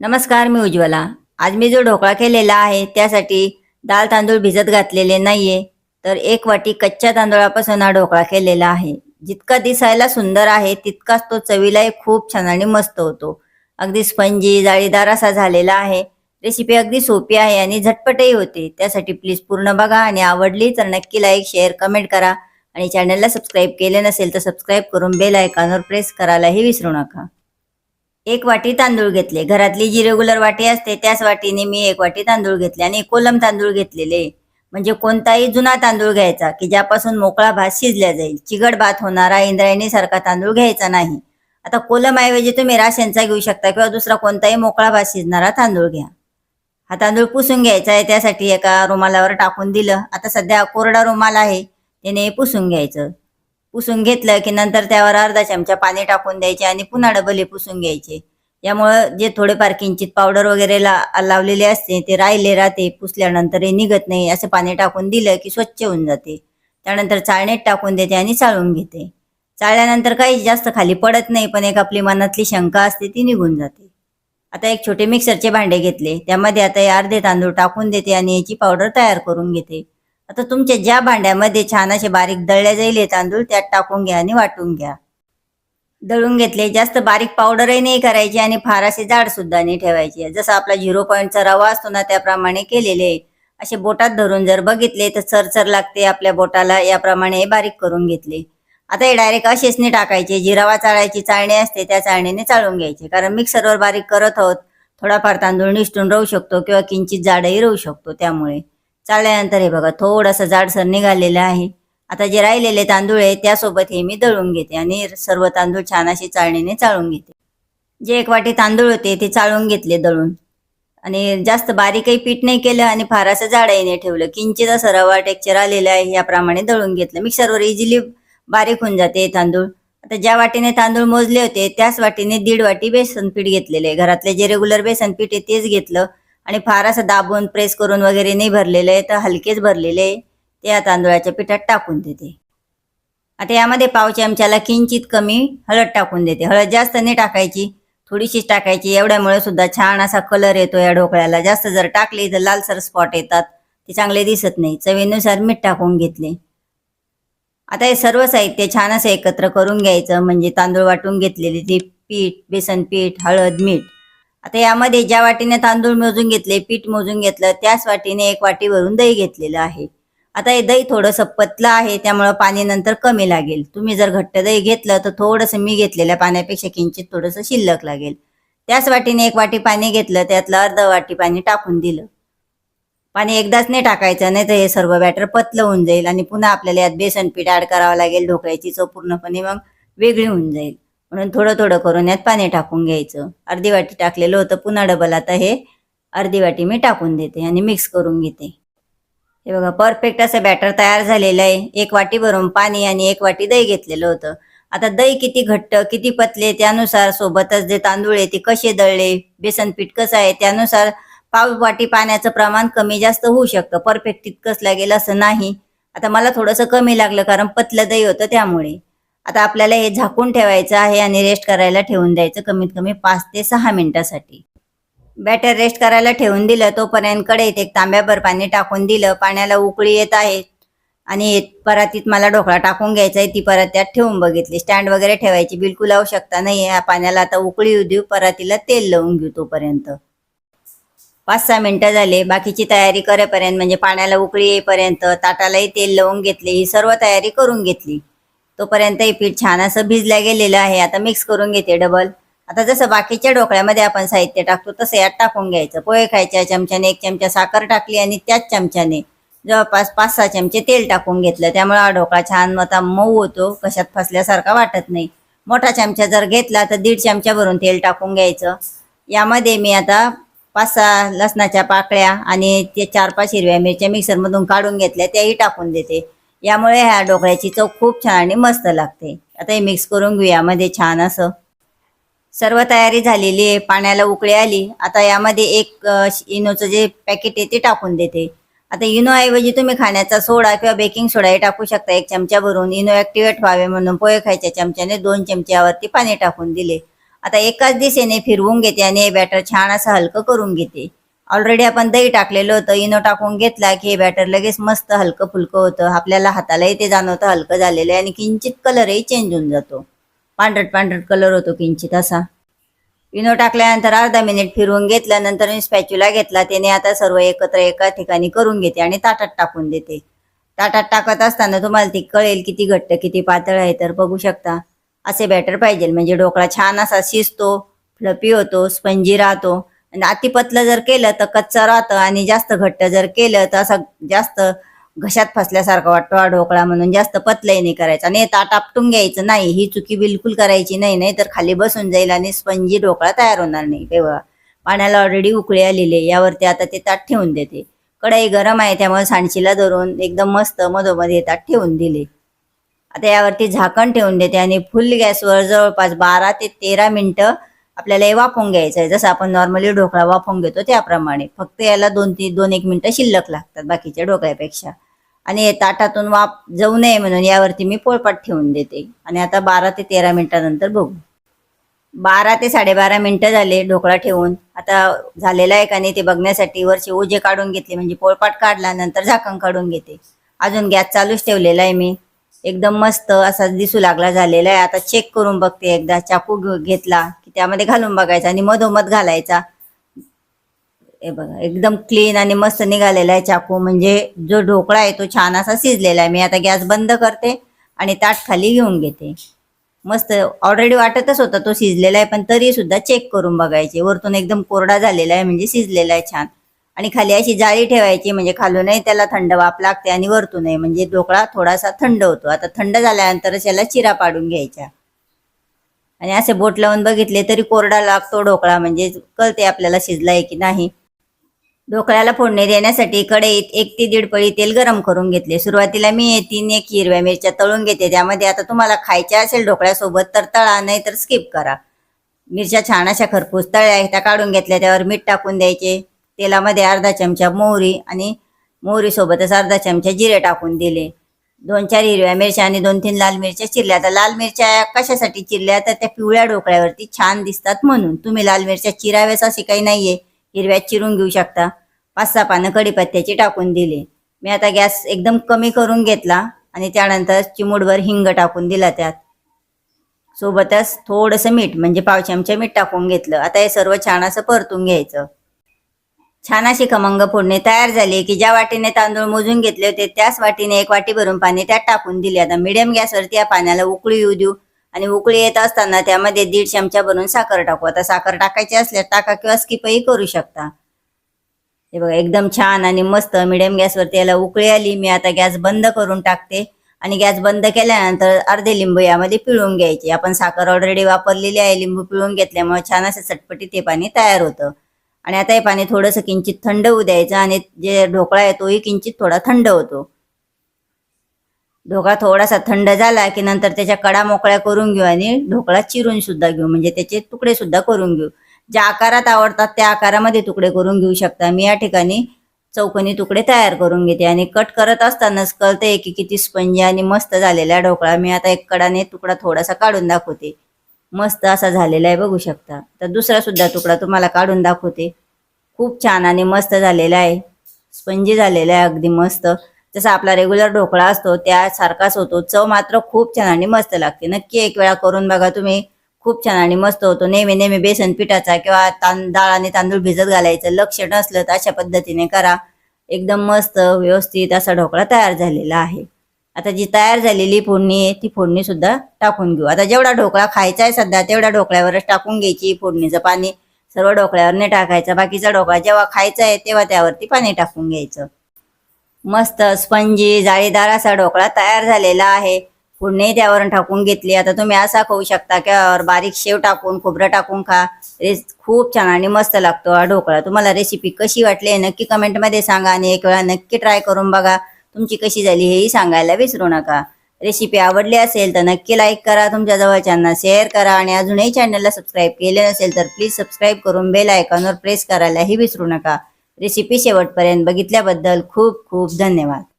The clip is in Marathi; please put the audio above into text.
नमस्कार मी उज्ज्वला. आज मी जो ढोकळा केलेला आहे त्यासाठी डाळ तांदूळ भिजत घातलेले नाहीये. तर एक वाटी कच्च्या तांदूळापासून हा ढोकळा केलेला आहे. जितका दिसायला सुंदर आहे तितकाच तो चवीलाही खूप छान आणि मस्त होतो. अगदी स्पंजी जाळीदार असा झालेला आहे. रेसिपी अगदी सोपी आहे आणि झटपटही होते. त्यासाठी प्लीज पूर्ण बघा आणि आवडली तर नक्की लाईक शेअर कमेंट करा. आणि चॅनलला सबस्क्राईब केले नसेल तर सबस्क्राईब करून बेल आयकॉनवर प्रेस करायलाही विसरू नका. एक वाटी तांदूळ घेतले. घरातली जी रेग्युलर वाटी असते त्याच वाटीने मी एक वाटी तांदूळ घेतले आणि कोलम तांदूळ घेतलेले. म्हणजे कोणताही जुना तांदूळ घ्यायचा की ज्यापासून मोकळा भात शिजल्या जाईल. चिगड भात होणारा इंद्रायणी सारखा तांदूळ घ्यायचा नाही. आता कोलम ऐवजी तुम्ही राशनचा घेऊ शकता किंवा दुसरा कोणताही मोकळा भात शिजणारा तांदूळ घ्या. हा तांदूळ पुसून घ्यायचा आहे त्यासाठी एका रुमालावर टाकून दिलं. आता सध्या कोरडा रुमाल आहे त्याने पुसून घ्यायचं. पुसून घेतलं की नंतर त्यावर अर्धा चमचा पाणी टाकून द्यायचे आणि पुन्हा डबले पुसून घ्यायचे. यामुळं जे थोडेफार किंचित पावडर वगैरे ला लावलेले असते ते राहिले राहते पुसल्यानंतर हे निघत नाही असं पाणी टाकून दिलं की स्वच्छ होऊन जाते. त्यानंतर चाळणीत टाकून देते आणि चाळून घेते. चाळल्यानंतर काही जास्त खाली पडत नाही पण एक आपली मनातली शंका असते ती निघून जाते. आता एक छोटे मिक्सरचे भांडे घेतले. त्यामध्ये आता हे अर्धे तांदूळ टाकून देते आणि याची पावडर तयार करून घेते. आता तुमच्या ज्या भांड्यामध्ये छान असे बारीक दळल्या जाईल तांदूळ त्यात टाकून घ्या आणि वाटून घ्या. दळून घेतले जास्त बारीक पावडरही नाही करायची आणि फार असे जाड सुद्धा नाही ठेवायचे. जसं आपला झिरो पॉईंटचा रवा असतो ना त्याप्रमाणे केलेले. आहे. असे बोटात धरून जर बघितले तर चरचर लागते आपल्या बोटाला याप्रमाणे हे बारीक करून घेतले. आता हे डायरेक्ट असेच नाही टाकायचे. जी रवा चाळायची चाळणी असते त्या चाळणीने चाळून घ्यायचे. कारण मिक्सरवर बारीक करत आहोत थोडाफार तांदूळ निष्ठून राहू शकतो किंवा किंचित जाडही राहू शकतो त्यामुळे. चाळल्यानंतर हे बघा थोडंसं जाडसर निघालेलं आहे. आता जे राहिलेले तांदूळ आहे त्यासोबत हे मी दळून घेते आणि सर्व तांदूळ छान अशी चाळणीने चाळून घेते. जे एक वाटी तांदूळ होते ते चाळून घेतले दळून. आणि जास्त बारीकही पीठ नाही केलं आणि फार असं जाडही नाही ठेवलं. किंचित असं रवा टेक्चर आलेलं आहे याप्रमाणे दळून घेतलं. मिक्सरवर इझिली बारीक होऊन जाते तांदूळ. आता ज्या वाटीने तांदूळ मोजले होते त्याच वाटीने दीड वाटी बेसन पीठ घेतलेले घरातले जे रेग्युलर बेसन पीठ आहे तेच घेतलं. आणि फार असं दाबून प्रेस करून वगैरे नाही भरलेलं आहे तर हलकेच भरलेले आहे. ते या तांदूळाच्या पिठात टाकून देते. आता यामध्ये पाव चमच्याला किंचित कमी हळद टाकून देते. हळद जास्त नाही टाकायची थोडीशीच टाकायची. एवढ्यामुळे सुद्धा छान असा कलर येतो या ढोकळ्याला. जास्त जर टाकली तर लालसर स्पॉट येतात. ते चांगले दिसत नाही. चवीनुसार मीठ टाकून घेतले. आता हे सर्व साहित्य छान असं एकत्र करून घ्यायचं. म्हणजे तांदूळ वाटून घेतलेले ते पीठ बेसन पीठ हळद मीठ. आता यामध्ये ज्या वाटीने तांदूळ मोजून घेतले पीठ मोजून घेतलं त्याच वाटीने एक वाटी भरून दही घेतलेलं आहे. आता हे दही थोडंसं पतलं आहे त्यामुळं पाणी नंतर कमी लागेल. तुम्ही जर घट्ट दही घेतलं तर थोडंसं मी घेतलेल्या पाण्यापेक्षा किंचित थोडंसं शिल्लक लागेल. त्याच वाटीने एक वाटी पाणी घेतलं त्यातलं अर्ध वाटी पाणी टाकून दिलं. पाणी एकदाच नाही टाकायचं नाही तर हे सर्व बॅटर पतलं होऊन जाईल आणि पुन्हा आपल्याला यात बेसन पीठ ॲड करावं लागेल ढोकळ्याची चव पूर्णपणे मग वेगळी होऊन जाईल. म्हणून थोडं थोडं करून यात पाणी टाकून घ्यायचं. अर्धी वाटी टाकलेलं होतं पुन्हा डबल. आता हे अर्धी वाटी मी टाकून देते आणि मिक्स करून घेते. हे बघा परफेक्ट असं बॅटर तयार झालेलं आहे. एक वाटी भरून पाणी आणि एक वाटी दही घेतलेलं होतं. आता दही किती घट्ट किती पतले त्यानुसार सोबतच जे तांदूळ आहे ते कसे दळले बेसन पीठ कसं आहे त्यानुसार पाव वाटी पाण्याचं प्रमाण कमी जास्त होऊ शकतं. परफेक्ट तितकंच लागेल असं नाही. आता मला थोडंसं कमी लागलं कारण पतलं दही होतं त्यामुळे. आता आपल्याला हे झाकून ठेवायचं आहे आणि रेस्ट करायला ठेवून द्यायचं कमीत कमी पाच ते सहा मिनिटासाठी. बॅटर रेस्ट करायला ठेवून दिलं तोपर्यंत कढईत एक तांब्याभर पाणी टाकून दिलं. पाण्याला उकळी येत आहे. आणि परातीत मला ढोकळा टाकून घ्यायचा आहे ती परत त्यात ठेवून बघितली. स्टँड वगैरे ठेवायची बिलकुल आवश्यकता नाही. या पाण्याला आता उकळी येऊ देऊ परातीला तेल लावून घेऊ तोपर्यंत. पाच सहा मिनटं झाले बाकीची तयारी करेपर्यंत म्हणजे पाण्याला उकळी येईपर्यंत ताटालाही तेल लावून घेतले. ही सर्व तयारी करून घेतली. तोपर्यंत हे पीठ छान असं भिजल्या गेलेलं आहे. आता मिक्स करून घेते डबल आता जसं बाकीच्या ढोकळ्यामध्ये आपण साहित्य टाकतो तसं यात टाकून घ्यायचं. पोहे खायच्या चमच्याने एक चमचा साखर टाकली आणि त्याच चमच्याने जवळपास पाच सहा चमचे तेल टाकून घेतलं. त्यामुळे हा ढोकळा छान आता मऊ होतो कशात फसल्यासारखा वाटत नाही. मोठा चमचा जर घेतला तर दीड चमचा भरून तेल टाकून घ्यायचं. यामध्ये मी आता पाच सहा लसणाच्या पाकळ्या आणि ते चार पाच हिरव्या मिरच्या मिक्सरमधून काढून घेतल्या त्याही टाकून देते. यामुळे ह्या ढोकळ्याची चव खूप छान आणि मस्त लागते. आता हे मिक्स करून घेऊ यामध्ये छान असं सर्व तयारी झालेली आहे. पाण्याला उकळी आली. आता यामध्ये एक इनोचं जे पॅकेट आहे ते टाकून देते. आता इनोऐवजी तुम्ही खाण्याचा सोडा किंवा बेकिंग सोडाही टाकू शकता. एक चमचा भरून इनो ॲक्टिवेट व्हावे म्हणून पोहे खायच्या चमच्याने दोन चमच्यावरती पाणी टाकून दिले. आता एकाच दिशेने फिरवून घेते आणि हे बॅटर छान असं हलकं करून घेते. ऑलरेडी आपण दही टाकलेलं होतं इनो टाकून घेतला की हे बॅटर लगेच मस्त हलकं फुलकं होतं. आपल्याला हातालाही ते जाणवतं हलकं झालेलं आहे आणि किंचित कलरही चेंज होऊन जातो. पांढरट पांढरट कलर होतो किंचित असा. इनो टाकल्यानंतर अर्धा मिनिट फिरवून घेतल्यानंतर मी स्पॅच्युला घेतला. त्याने आता सर्व एकत्र एका ठिकाणी करून घेते आणि ताटात टाकून देते. ताटात टाकत असताना तुम्हाला ती कळेल किती घट्ट किती पातळ आहे तर बघू शकता. असे बॅटर पाहिजे. म्हणजे ढोकळा छान असा शिजतो फ्लपी होतो स्पंजी राहतो. अति पतलं जर केलं तर कच्चं राहतं आणि जास्त घट्ट जर केलं तर असं जास्त घशात फसल्यासारखा वाटतो ढोकळा म्हणून जास्त पतलंही नाही करायचं. आणि हे ताट आपटून घ्यायचं नाही ही चुकी बिलकुल करायची नाही नाही तर खाली बसून जाईल आणि स्पंजी ढोकळा तयार होणार नाही. तेव्हा पाण्याला ऑलरेडी उकळी आलेली यावरती आता ते ताट ठेवून देते. कढई गरम आहे त्यामुळे सांडशीला धरून एकदम मस्त मधोमध हे ताट ठेवून दिले. आता यावरती झाकण ठेवून देते आणि फुल गॅसवर जवळपास बारा ते तेरा मिनटं आपल्याला हे वाफवून घ्यायचं आहे जसं आपण नॉर्मली ढोकळा वाफवून घेतो त्याप्रमाणे. फक्त याला दोन तीन दोन एक मिनटं शिल्लक लागतात बाकीच्या ढोकळ्यापेक्षा. आणि ताटातून वाफ जाऊ नये म्हणून यावरती मी पोळपाट ठेवून देते. आणि आता बारा ते तेरा मिनिटानंतर बघू. बारा ते साडेबारा मिनिटं झाले ढोकळा ठेवून. आता झालेला आहे का नाही ते बघण्यासाठी वरचे ओझे काढून घेतले. म्हणजे पोळपाट काढला नंतर झाकण काढून घेते. अजून गॅस चालूच ठेवलेला आहे मी. एकदम मस्त असा दिसू लागला झालेला आहे. आता चेक करून बघते एकदा. चाकू घेतला. त्यामध्ये घालून बघायचा आणि मधोमध घालायचा. हे बघा एकदम क्लीन आणि मस्त निघालेला आहे चाकू. म्हणजे जो ढोकळा आहे तो छान असा शिजलेला आहे. मी आता गॅस बंद करते आणि ताट खाली घेऊन घेते. मस्त ऑलरेडी वाटतच होता तो शिजलेला आहे पण तरी सुद्धा चेक करून बघायचे. वरतून एकदम कोरडा झालेला आहे म्हणजे शिजलेला आहे छान. आणि खाली अशी जाळी ठेवायची म्हणजे खालूनही त्याला थंड वाफ लागते आणि वरतूनही म्हणजे ढोकळा थोडासा थंड होतो. आता थंड झाल्यानंतरच याला चिरा पाडून घ्यायच्या. आणि असे बोट लावून बघितले तरी कोरडा लागतो ढोकळा म्हणजे कळते आपल्याला शिजलाय की नाही. ढोकळ्याला फोडणी देण्यासाठी कढईत एक ते दीड पळी तेल गरम करून घेतले. सुरुवातीला मी तीन एक हिरव्या मिरच्या तळून घेते. त्यामध्ये आता तुम्हाला खायच्या असेल ढोकळ्यासोबत तर तळा नाही तर स्किप करा. मिरच्या छान अशा खरपूस तळ्या त्या काढून घेतल्या. त्यावर मीठ टाकून द्यायचे. तेलामध्ये अर्धा चमचा मोहरी आणि मोहरीसोबतच अर्धा चमचा जिरे टाकून दिले. दोन चार हिरव्या मिरच्या आणि दोन तीन लाल मिरच्या चिरल्या. तर लाल मिरच्या कशासाठी चिरल्या? तर त्या पिवळ्या डोकळ्यावरती छान दिसतात म्हणून. तुम्ही लाल मिरच्या चिराव्यास असे काही नाहीये. हिरव्या चिरून घेऊ शकता. पाच सहा पानं कढीपत्त्याची टाकून दिली. मी आता गॅस एकदम कमी करून घेतला आणि त्यानंतर चिमूडभर हिंग टाकून दिला त्यात. सोबतच थोडंसं मीठ म्हणजे पाव चमचा मीठ टाकून घेतलं. आता हे सर्व छान असं परतून घ्यायचं. छान अशी खमंग फोडणी तयार झाली की ज्या वाटीने तांदूळ मोजून घेतले होते त्याच वाटीने एक वाटी भरून पाणी त्यात टाकून दिले. आता मिडियम गॅसवरती या पाण्याला उकळी येऊ देऊ. आणि उकळी येत असताना त्यामध्ये दीड चमचा भरून साखर टाकू. आता साखर टाकायची असल्यास टाका किंवा स्किपही करू शकता. हे बघा एकदम छान आणि मस्त मिडियम गॅसवरती याला उकळी आली. मी आता गॅस बंद करून टाकते. आणि गॅस बंद केल्यानंतर अर्धे लिंबू यामध्ये पिळून घ्यायचे. आपण साखर ऑलरेडी वापरलेली आहे. लिंबू पिळून घेतल्यामुळे छान असे चटपटीत ते पाणी तयार होतं. आणि आता हे पाणी थोडंसं किंचित थंड होऊ द्यायचं आणि जे ढोकळा आहे तोही किंचित थोडा थंड होतो. ढोकळा थोडासा थंड झाला की नंतर त्याच्या कडा मोकळ्या करून घेऊ आणि ढोकळा चिरून सुद्धा घेऊ. म्हणजे त्याचे तुकडे सुद्धा करून घेऊ. ज्या आकारात आवडतात त्या आकारामध्ये तुकडे करून घेऊ शकता. मी या ठिकाणी चौकोनी तुकडे तयार करून घेते आणि कट करत असतानाच कळते की किती स्पंजी आणि मस्त झालेला ढोकळा. मी आता एक कडाने तुकडा थोडासा काढून दाखवते. मस्त असा झालेला आहे बघू शकता. तर दुसरा सुद्धा तुकडा तुम्हाला काढून दाखवते. खूप छान आणि मस्त झालेला आहे. स्पंजी झालेला आहे अगदी मस्त. जसा आपला रेग्युलर ढोकळा असतो त्यासारखाच होतो. चव मात्र खूप छान आणि मस्त लागते. नक्की एक वेळा करून बघा तुम्ही. खूप छान आणि मस्त होतो. नेहमी नेहमी बेसन पिठाचा किंवा तां डाळ आणि तांदूळ भिजत घालायचं. लक्ष नसलं तर अशा पद्धतीने करा. एकदम मस्त व्यवस्थित असा ढोकळा तयार झालेला आहे. आता जी तयार झालेली फोडणी आहे ती फोडणी सुद्धा टाकून घेऊ. आता जेवढा ढोकळा खायचा आहे सध्या तेवढ्या ढोकळ्यावरच टाकून घ्यायची फोडणीचं पाणी. सर्व ढोकळ्यावर नाही टाकायचं. बाकीचा ढोकळा जेव्हा खायचा आहे तेव्हा त्यावरती पाणी टाकून घ्यायचं. मस्त स्पंजी जाळीदार असा ढोकळा तयार झालेला आहे. फोडणी त्यावरून टाकून घेतली. आता तुम्ही असा खाऊ शकता किंवा बारीक शेव टाकून खोबरं टाकून खा. रेस खूप छान आणि मस्त लागतो हा ढोकळा. तुम्हाला रेसिपी कशी वाटली आहे नक्की कमेंटमध्ये सांगा आणि एक वेळा नक्की ट्राय करून बघा. तुमची कशी झाली हेही सांगायला विसरू नका. रेसिपी आवडली असेल तर नक्की लाईक करा तुमच्या जवळच्यांना शेअर करा आणि अजूनही चॅनलला सबस्क्राईब केले नसेल तर प्लीज सबस्क्राईब करून बेल आयकॉनवर प्रेस करायलाही विसरू नका. रेसिपी शेवटपर्यंत बघितल्याबद्दल खूप खूप धन्यवाद.